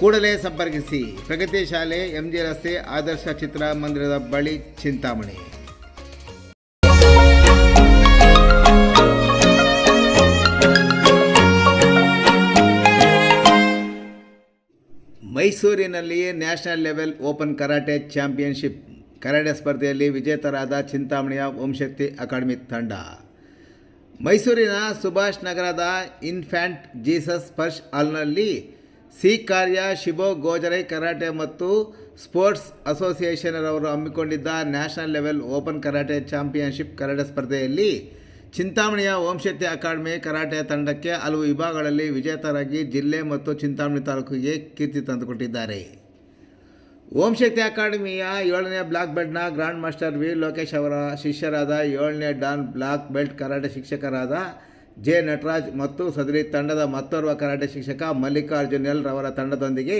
ಕೂಡಲೇ ಸಂಪರ್ಕಿಸಿ ಪ್ರಗತಿ ಶಾಲೆ, ಎಂಜಿ ರಸ್ತೆ, ಆದರ್ಶ ಚಿತ್ರಮಂದಿರದ ಬಳಿ Chintamani. ಮೈಸೂರಿನಲ್ಲಿಯೇ national level open karate championship. Karate ಸ್ಪರ್ಧೆಯಲ್ಲಿ ವಿಜೇತರಾದ ಚಿಂತಾಮಣಿಯ ಓಂಶಕ್ತಿ ಅಕಾಡೆಮಿ ತಂಡ. ಮೈಸೂರಿನ ಸುಭಾಷ್ ನಗರದ ಇನ್ಫ್ಯಾಂಟ್ ಜೀಸಸ್ ಸ್ಪರ್ಶ್ ಹಾಲ್ನಲ್ಲಿ ಸಿ ಕಾರ್ಯ ಶಿಬೋ ಗೋಜರೈ, ಕರಾಟೆ ಮತ್ತು ಸ್ಪೋರ್ಟ್ಸ್ ಅಸೋಸಿಯೇಷನರವರು ಹಮ್ಮಿಕೊಂಡಿದ್ದ national level open karate championship karate ಸ್ಪರ್ಧೆಯಲ್ಲಿ ಚಿಂತಾಮಣಿಯ ಓಂಶಕ್ತಿ ಅಕಾಡೆಮಿ ಕರಾಟೆ ತಂಡಕ್ಕೆ ಹಲವು ವಿಭಾಗಗಳಲ್ಲಿ ವಿಜೇತರಾಗಿ ಜಿಲ್ಲೆ ಮತ್ತು ಚಿಂತಾಮಣಿ ತಾಲೂಕಿಗೆ ಕೀರ್ತಿ ತಂದುಕೊಟ್ಟಿದ್ದಾರೆ. ಓಂಶಕ್ತಿ ಅಕಾಡೆಮಿಯ ಏಳನೇ ಬ್ಲಾಕ್ ಬೆಲ್ಟ್ನ ಗ್ರ್ಯಾಂಡ್ ಮಾಸ್ಟರ್ ವಿ ಲೋಕೇಶ್ ಅವರ ಶಿಷ್ಯರಾದ ಏಳನೇ ಡಾನ್ ಬ್ಲಾಕ್ ಬೆಲ್ಟ್ ಕರಾಟೆ ಶಿಕ್ಷಕರಾದ ಜೆ ನಟರಾಜ್ ಮತ್ತು ಸದರಿ ತಂಡದ ಮತ್ತೋರ್ವ ಕರಾಟೆ ಶಿಕ್ಷಕ ಮಲ್ಲಿಕಾರ್ಜುನ್ ಎಲ್ ರವರ ತಂಡದೊಂದಿಗೆ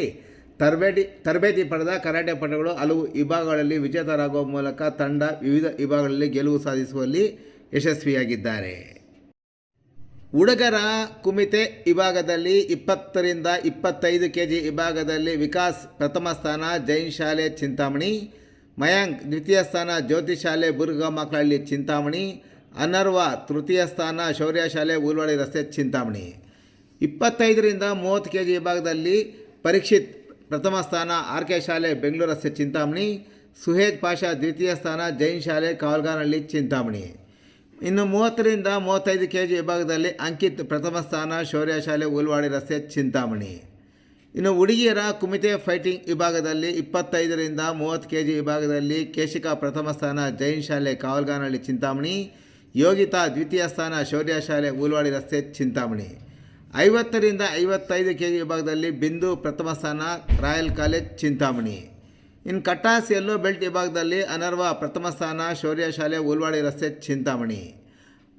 ತರಬೇತಿ ತರಬೇತಿ ಪಡೆದ ಕರಾಟೆ ಪಟುಗಳು ಹಲವು ವಿಭಾಗಗಳಲ್ಲಿ ವಿಜೇತರಾಗುವ ಮೂಲಕ ತಂಡ ವಿವಿಧ ವಿಭಾಗಗಳಲ್ಲಿ ಗೆಲುವು ಸಾಧಿಸುವಲ್ಲಿ ಯಶಸ್ವಿಯಾಗಿದ್ದಾರೆ. ಹುಡುಗರ ಕುಮಿತೆ ವಿಭಾಗದಲ್ಲಿ ಇಪ್ಪತ್ತರಿಂದ ಇಪ್ಪತ್ತೈದು ಕೆ ಜಿ ವಿಭಾಗದಲ್ಲಿ ವಿಕಾಸ್ ಪ್ರಥಮ ಸ್ಥಾನ, ಜೈನ್ ಶಾಲೆ ಚಿಂತಾಮಣಿ, ಮಯಾಂಕ್ ದ್ವಿತೀಯ ಸ್ಥಾನ, ಜ್ಯೋತಿ ಶಾಲೆ ಮಕ್ಕಳಲ್ಲಿ ಚಿಂತಾಮಣಿ ಅನರ್ವ ತೃತೀಯ ಸ್ಥಾನ ಶೌರ್ಯ ಶಾಲೆ ಉಲ್ವಾಡಿ ರಸ್ತೆ ಚಿಂತಾಮಣಿ. ಇಪ್ಪತ್ತೈದರಿಂದ ಮೂವತ್ತು ಕೆ ಜಿ ವಿಭಾಗದಲ್ಲಿ ಪರೀಕ್ಷಿತ್ ಪ್ರಥಮ ಸ್ಥಾನ ಆರ್ ಕೆ ಶಾಲೆ ಬೆಂಗಳೂರು ರಸ್ತೆ ಚಿಂತಾಮಣಿ ಸುಹೇದ್ ಪಾಷಾ ದ್ವಿತೀಯ ಸ್ಥಾನ ಜೈನ್ ಶಾಲೆ ಕಾವಲ್ಗಾನಹಳ್ಳಿ ಚಿಂತಾಮಣಿ. ಇನ್ನು ಮೂವತ್ತರಿಂದ ಮೂವತ್ತೈದು ಕೆ ಜಿ ವಿಭಾಗದಲ್ಲಿ ಅಂಕಿತ್ ಪ್ರಥಮ ಸ್ಥಾನ ಶೌರ್ಯ ಶಾಲೆ ಉಲ್ವಾಡಿ ರಸ್ತೆ ಚಿಂತಾಮಣಿ. ಇನ್ನು ಹುಡುಗಿಯರ ಕುಮಿತೆ ಫೈಟಿಂಗ್ ವಿಭಾಗದಲ್ಲಿ ಇಪ್ಪತ್ತೈದರಿಂದ ಮೂವತ್ತು ಕೆ ಜಿ ವಿಭಾಗದಲ್ಲಿ ಕೇಶಿಕಾ ಪ್ರಥಮ ಸ್ಥಾನ ಜೈನ್ ಶಾಲೆ ಕಾವಲ್ಗಾನಹಳ್ಳಿ ಚಿಂತಾಮಣಿ. ಯೋಗಿತಾ ದ್ವಿತೀಯ ಸ್ಥಾನ ಶೌರ್ಯ ಶಾಲೆ ಉಲ್ವಾಡಿ ರಸ್ತೆ ಚಿಂತಾಮಣಿ. ಐವತ್ತರಿಂದ ಐವತ್ತೈದು ಕೆ ಜಿ ವಿಭಾಗದಲ್ಲಿ ಬಿಂದು ಪ್ರಥಮ ಸ್ಥಾನ ರಾಯಲ್ ಕಾಲೇಜ್ ಚಿಂತಾಮಣಿ. ಇನ್ನು ಕಟಾಸ್ ಯೆಲ್ಲೋ ಬೆಲ್ಟ್ ವಿಭಾಗದಲ್ಲಿ ಅನರ್ವ ಪ್ರಥಮ ಸ್ಥಾನ ಶೌರ್ಯ ಶಾಲೆ ಉಲ್ವಾಡಿ ರಸ್ತೆ ಚಿಂತಾಮಣಿ.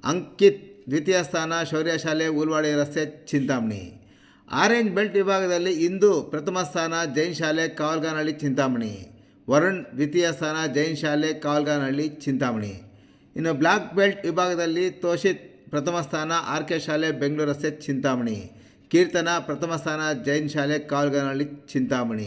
ಅಂಕಿತ್ ದ್ವಿತೀಯ ಸ್ಥಾನ ಶೌರ್ಯ ಶಾಲೆ ಉಲ್ವಾಡಿ ರಸ್ತೆ ಚಿಂತಾಮಣಿ. ಆರೆಂಜ್ ಬೆಲ್ಟ್ ವಿಭಾಗದಲ್ಲಿ ಇಂದು ಪ್ರಥಮ ಸ್ಥಾನ ಜೈನ್ ಶಾಲೆ ಕಾವಲ್ಗಾನಹಳ್ಳಿ ಚಿಂತಾಮಣಿ. ವರುಣ್ ದ್ವಿತೀಯ ಸ್ಥಾನ ಜೈನ್ ಶಾಲೆ ಕಾವಲ್ಗಾನಹಳ್ಳಿ ಚಿಂತಾಮಣಿ. ಇನ್ನು ಬ್ಲಾಕ್ ಬೆಲ್ಟ್ ವಿಭಾಗದಲ್ಲಿ ತೋಷಿತ್ ಪ್ರಥಮ ಸ್ಥಾನ, ಆರ್ ಕೆ ಶಾಲೆ, ಬೆಂಗಳೂರು ರಸ್ತೆ ಚಿಂತಾಮಣಿ. ಕೀರ್ತನ ಪ್ರಥಮ ಸ್ಥಾನ, ಜೈನ್ ಶಾಲೆ ಕಾಲ್ಗನಹಳ್ಳಿ ಚಿಂತಾಮಣಿ.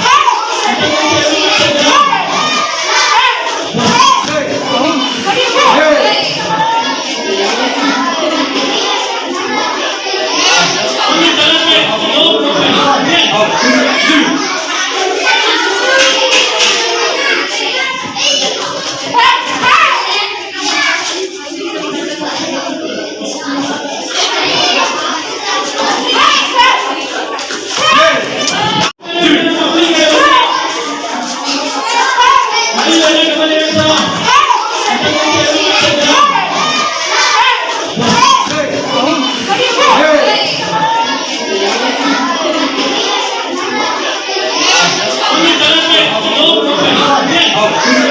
of Jesus.